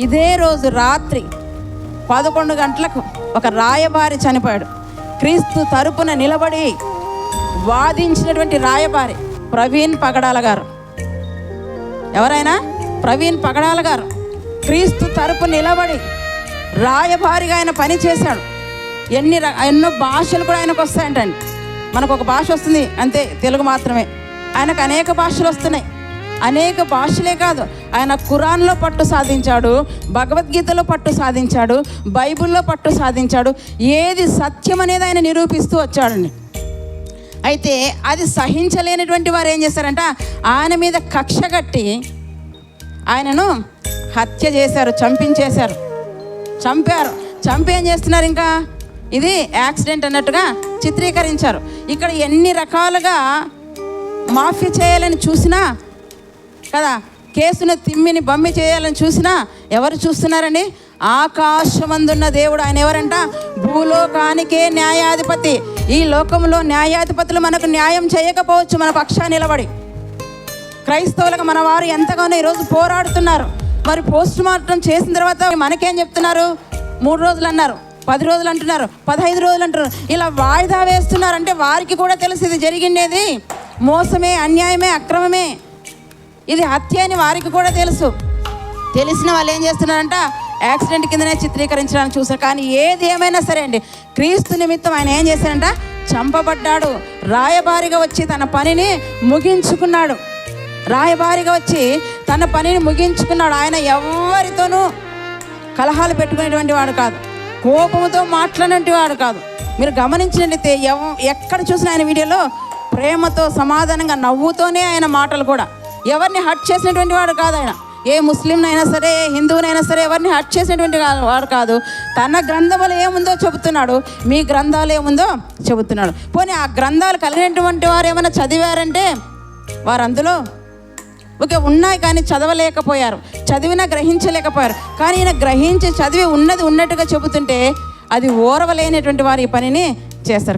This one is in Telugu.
ఇదే రోజు రాత్రి పదకొండు గంటలకు ఒక రాయబారి చనిపోయాడు. క్రీస్తు తరపున నిలబడి వాదించినటువంటి రాయబారి ప్రవీణ్ పగడాల గారు. ఎవరైనా? ప్రవీణ్ పగడాల గారు. క్రీస్తు తరపు నిలబడి రాయబారిగా ఆయన పని చేశాడు. ఎన్ని ఎన్నో భాషలు కూడా ఆయనకు వస్తాయంటండి. మనకు ఒక భాష వస్తుంది అంతే తెలుగు మాత్రమే. ఆయనకు అనేక భాషలు వస్తున్నాయి. అనేక భాషలే కాదు. ఆయన ఖురాన్లో పట్టు సాధించాడు భగవద్గీతలో పట్టు సాధించాడు బైబిల్లో పట్టు సాధించాడు. ఏది సత్యం అనేది ఆయన నిరూపిస్తూ వచ్చాడండి. అయితే అది సహించలేనటువంటి వారు ఏం చేశారంట ఆయన మీద కక్ష కట్టి ఆయనను హత్య చేశారు చంపించేశారు. చంపారు. చంపి ఏం చేస్తున్నారు ఇంకా? ఇది యాక్సిడెంట్ అన్నట్టుగా చిత్రీకరించారు. ఇక్కడ ఎన్ని రకాలుగా మాఫీ చేయాలని చూసినా కదా? కేసును తిమ్మిని బమ్మి చేయాలని చూసినా ఎవరు చూస్తున్నారండి ఆకాశమందున్న దేవుడు ఆయన ఎవరంట? భూలోకానికే న్యాయాధిపతి. ఈ లోకంలో న్యాయాధిపతులు మనకు న్యాయం చేయకపోవచ్చు మన పక్షా నిలబడి. క్రైస్తవులకు మన వారు ఎంతగానో ఈరోజు పోరాడుతున్నారు. మరి పోస్ట్ మార్టం చేసిన తర్వాత మనకేం చెప్తున్నారు? మూడు రోజులు అన్నారు పది రోజులు అంటున్నారు పదహైదు రోజులు అంటున్నారు. ఇలా వాయిదా వేస్తున్నారు అంటే వారికి కూడా తెలుసు ఇది జరిగిండేది. మోసమే అన్యాయమే అక్రమమే. ఇది హత్య అని వారికి కూడా తెలుసు. తెలిసిన వాళ్ళు ఏం చేస్తున్నారంట? యాక్సిడెంట్ కిందనే చిత్రీకరించడానికి చూసారు కానీ ఏది ఏమైనా సరే అండి క్రీస్తు నిమిత్తం ఆయన ఏం చేశారంట? చంపబడ్డాడు. రాయబారిగా వచ్చి తన పనిని ముగించుకున్నాడు. రాయబారిగా వచ్చి తన పనిని ముగించుకున్నాడు. ఆయన ఎవరితోనూ కలహాలు పెట్టుకునేటువంటి వాడు కాదు. కోపంతో మాట్లాడినటువంటి వాడు కాదు. మీరు గమనించినట్లయితే ఎవ ఎక్కడ చూసిన ఆయన వీడియోలో ప్రేమతో సమాధానంగా నవ్వుతోనే ఆయన మాటలు కూడా. ఎవరిని హట్ చేసినటువంటి వాడు కాదు ఆయన. ఏ ముస్లింనైనా సరే ఏ హిందువునైనా సరే ఎవరిని హట్ చేసినటువంటి కా- వాడు కాదు. తన గ్రంథములు ఏముందో చెబుతున్నాడు మీ గ్రంథాలు ఏముందో చెబుతున్నాడు. పోనీ ఆ గ్రంథాలు కలిగినటువంటి వారు ఏమైనా చదివారంటే వారు అందులో ఓకే ఉన్నాయి కానీ చదవలేకపోయారు. చదివినా గ్రహించలేకపోయారు. కానీ ఈయన గ్రహించి చదివి ఉన్నది ఉన్నట్టుగా చెబుతుంటే అది ఓరవలేనటువంటి వారు ఈ పనిని చేస్తారు.